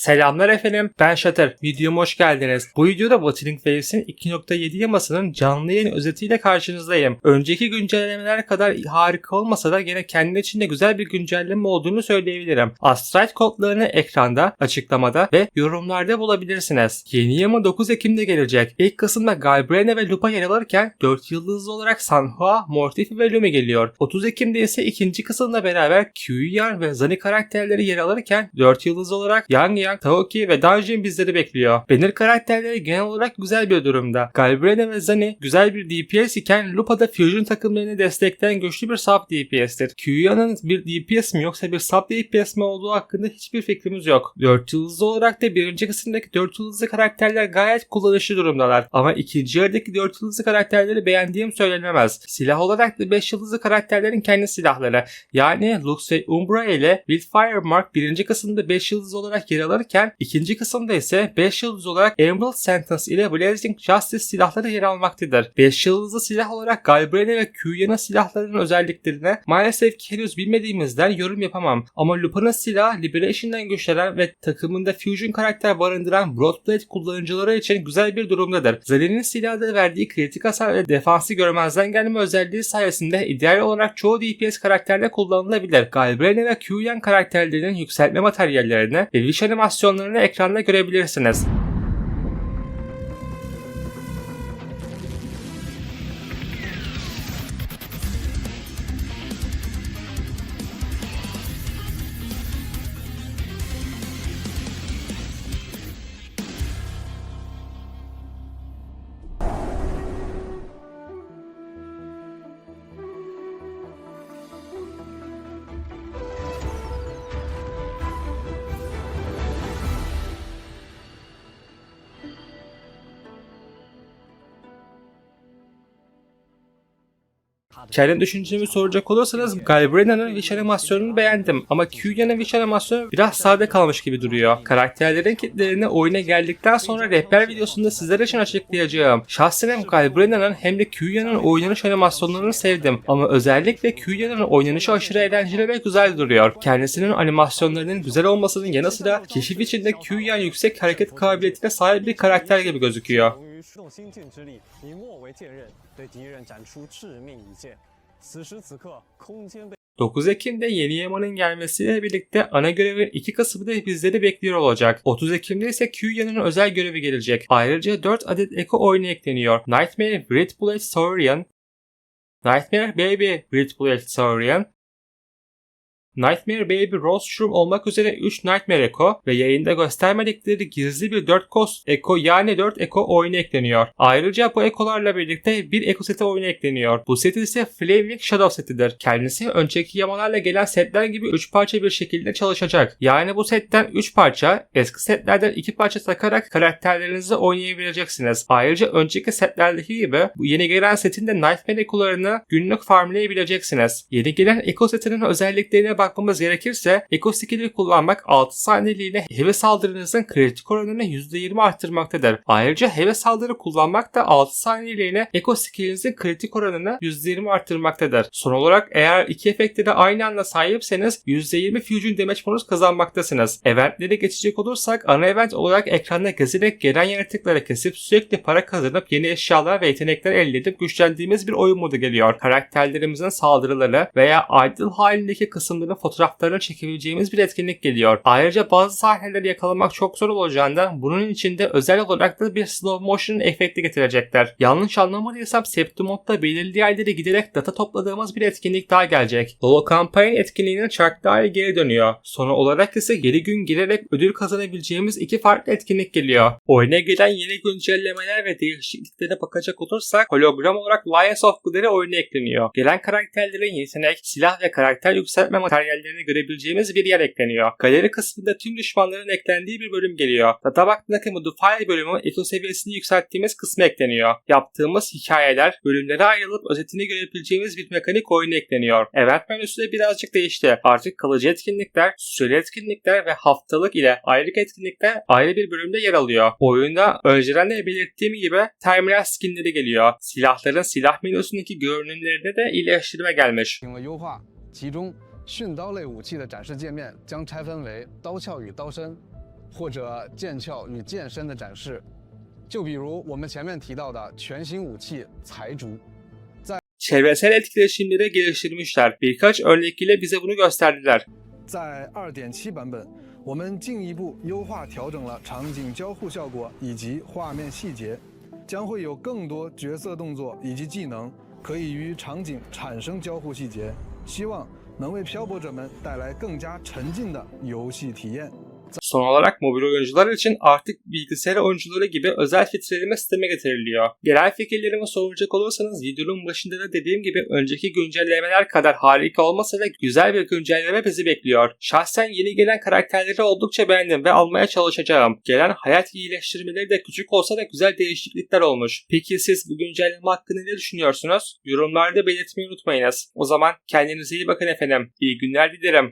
Selamlar efendim, ben Shutter. Videoma hoş geldiniz. Bu videoda Wuthering Waves'in 2.7 yamasının canlı yayın özetiyle karşınızdayım. Önceki güncellemeler kadar harika olmasa da gene kendi içinde güzel bir güncelleme olduğunu söyleyebilirim. Astrite kodlarını ekranda, açıklamada ve yorumlarda bulabilirsiniz. Yeni yama 9 Ekim'de gelecek. İlk kısımda Galbrene ve Lupa yer alırken 4 yıldızlı olarak Sanhua, Mortifi ve Lumi geliyor. 30 Ekim'de ise ikinci kısımla beraber Kyuyan ve Zani karakterleri yer alırken 4 yıldız olarak Yang Yang, Taoki ve Danjin bizleri bekliyor. Banner karakterleri genel olarak güzel bir durumda. Galbrene ve Zani güzel bir DPS iken Lupa da Fusion takımlarını destekleyen güçlü bir sub DPS'tir. Kyuyan'ın bir DPS mi yoksa bir sub DPS mi olduğu hakkında hiçbir fikrimiz yok. 4 yıldızlı olarak da birinci kısımdaki 4 yıldızlı karakterler gayet kullanışlı durumdalar. Ama ikinci yarıdaki 4 yıldızlı karakterleri beğendiğim söylenemez. Silah olarak da 5 yıldızlı karakterlerin kendi silahları. Yani Lux ve Umbra ile Wildfire Mark birinci kısımda 5 yıldız olarak yer alırken ikinci kısımda ise 5 yıldız olarak Emerald Sentence ile Blazing Justice silahları yer almaktadır. 5 yıldızlı silah olarak Galbrene ve Kyuyan'ın silahlarının özelliklerine maalesef ki henüz bilmediğimizden yorum yapamam. Ama Lupa'nın silahı Liberation'dan güçlenen ve takımında Fusion karakter barındıran Broadblade kullanıcıları için güzel bir durumdadır. Zali'nin silahı da verdiği kritik hasar ve defansı görmezden gelme özelliği sayesinde ideal olarak çoğu DPS karakterle kullanılabilir. Galbrene ve Kyuyan karakterlerinin yükseltme materyallerini ve Wish animasyonlarını ekranda görebilirsiniz. Kendi düşüncemi soracak olursanız Galbrena'nın Wish animasyonunu beğendim ama Kyuyan'ın Wish animasyonu biraz sade kalmış gibi duruyor. Karakterlerin kitlerini oyuna geldikten sonra rehber videosunda sizler için açıklayacağım. Şahsen hem Galbrena'nın hem de Kyuyan'ın oynanış animasyonlarını sevdim ama özellikle Kyuyan'ın oynanışı aşırı eğlenceli ve güzel duruyor. Kendisinin animasyonlarının güzel olmasının yanı sıra keşif içinde Kyuyan yüksek hareket kabiliyetine sahip bir karakter gibi gözüküyor. 由于驱动心境之力，以末为剑刃，对敌人斩出致命一剑。此时此刻，空间被 9 Ekim'de yeni Yaman'ın gelmesiyle birlikte ana görevin iki kısmı da bizleri bekliyor olacak. 30 Ekim'de ise Kyuyan'ın özel görevi gelecek. Ayrıca 4 adet Eko oyunu ekleniyor. Nightmare Great Blade Saurian, Nightmare Baby Great Blade Saurian, Nightmare Baby Rose Shroom olmak üzere 3 Nightmare Echo ve yayında göstermedikleri gizli bir 4 Cost Echo yani 4 Echo oyunu ekleniyor. Ayrıca bu ekolarla birlikte bir Echo seti oyunu ekleniyor. Bu set ise Flaming Shadow setidir. Kendisi önceki yamalarla gelen setler gibi 3 parça bir şekilde çalışacak. Yani bu setten 3 parça, eski setlerden 2 parça takarak karakterlerinizi oynayabileceksiniz. Ayrıca önceki setlerdeki gibi bu yeni gelen setin de Nightmare Echo'larını günlük farmlayabileceksiniz. Yeni gelen Echo setinin özelliklerine bakmamız gerekirse skill'i kullanmak 6 saniyeliğine heavy saldırınızın kritik oranını %20 arttırmaktadır. Ayrıca heavy saldırı kullanmak da 6 saniyeliğine Echo skill'inizin kritik oranını %20 arttırmaktadır. Son olarak eğer iki efekte de aynı anda sahipseniz %20 fusion damage bonus kazanmaktasınız. Eventlere geçecek olursak ana event olarak ekranda gezerek gelen yaratıkları kesip sürekli para kazanıp yeni eşyalar ve yetenekler elde edip güçlendiğimiz bir oyun modu geliyor. Karakterlerimizin saldırıları veya idle halindeki kısımların fotoğraflarını çekebileceğimiz bir etkinlik geliyor. Ayrıca bazı sahneleri yakalamak çok zor olacağından bunun içinde özel olarak da bir slow motion efekti getirecekler. Yanlış anlamadıysam Septimod'da belirli yerlere giderek data topladığımız bir etkinlik daha gelecek. Holo Campaign etkinliğinin çarklarla geri dönüyor. Sonra olarak ise geri gün girerek ödül kazanabileceğimiz iki farklı etkinlik geliyor. Oyuna gelen yeni güncellemeler ve değişikliklere bakacak olursak hologram olarak Lions of Glory oyuna ekleniyor. Gelen karakterlerin yetenek, silah ve karakter yükseltme materyallerini görebileceğimiz bir yer ekleniyor. Galeri kısmında tüm düşmanların eklendiği bir bölüm geliyor. Databank Nakamodu File bölümü Eto seviyesini yükselttiğimiz kısmı ekleniyor. Yaptığımız hikayeler bölümlere ayrılıp özetini görebileceğimiz bir mekanik oyun ekleniyor. Evet menüsü de birazcık değişti. Artık kalıcı etkinlikler, süreli etkinlikler ve haftalık ile aylık etkinlikler ayrı bir bölümde yer alıyor. Oyunda önceden de belirttiğim gibi terminal skinleri geliyor. Silahların silah menüsündeki görünümlerine de iyileştirme gelmiş. 其中训刀类武器的展示界面将拆分为刀鞘与刀身、或者剑鞘与剑身的展示。就比如我们前面提到的全新武器财竹。Çevresel etkileşimleri geliştirmişler. Birkaç örnekiyle bize bunu gösterdiler. 在2.7版本，我们进一步优化调整了场景交互效果以及画面细节，将会有更多角色动作以及技能可以与场景产生交互细节，希望能为漂泊者们带来更加沉浸的游戏体验。Son olarak mobil oyuncular için artık bilgisayar oyuncuları gibi özel filtreleme sistemi getiriliyor. Genel fikirlerimi soracak olursanız videonun başında da dediğim gibi önceki güncellemeler kadar harika olmasa da güzel bir güncelleme bizi bekliyor. Şahsen yeni gelen karakterleri oldukça beğendim ve almaya çalışacağım. Gelen hayat iyileştirmeleri de küçük olsa da güzel değişiklikler olmuş. Peki siz bu güncelleme hakkında ne düşünüyorsunuz? Yorumlarda belirtmeyi unutmayınız. O zaman kendinize iyi bakın efendim. İyi günler dilerim.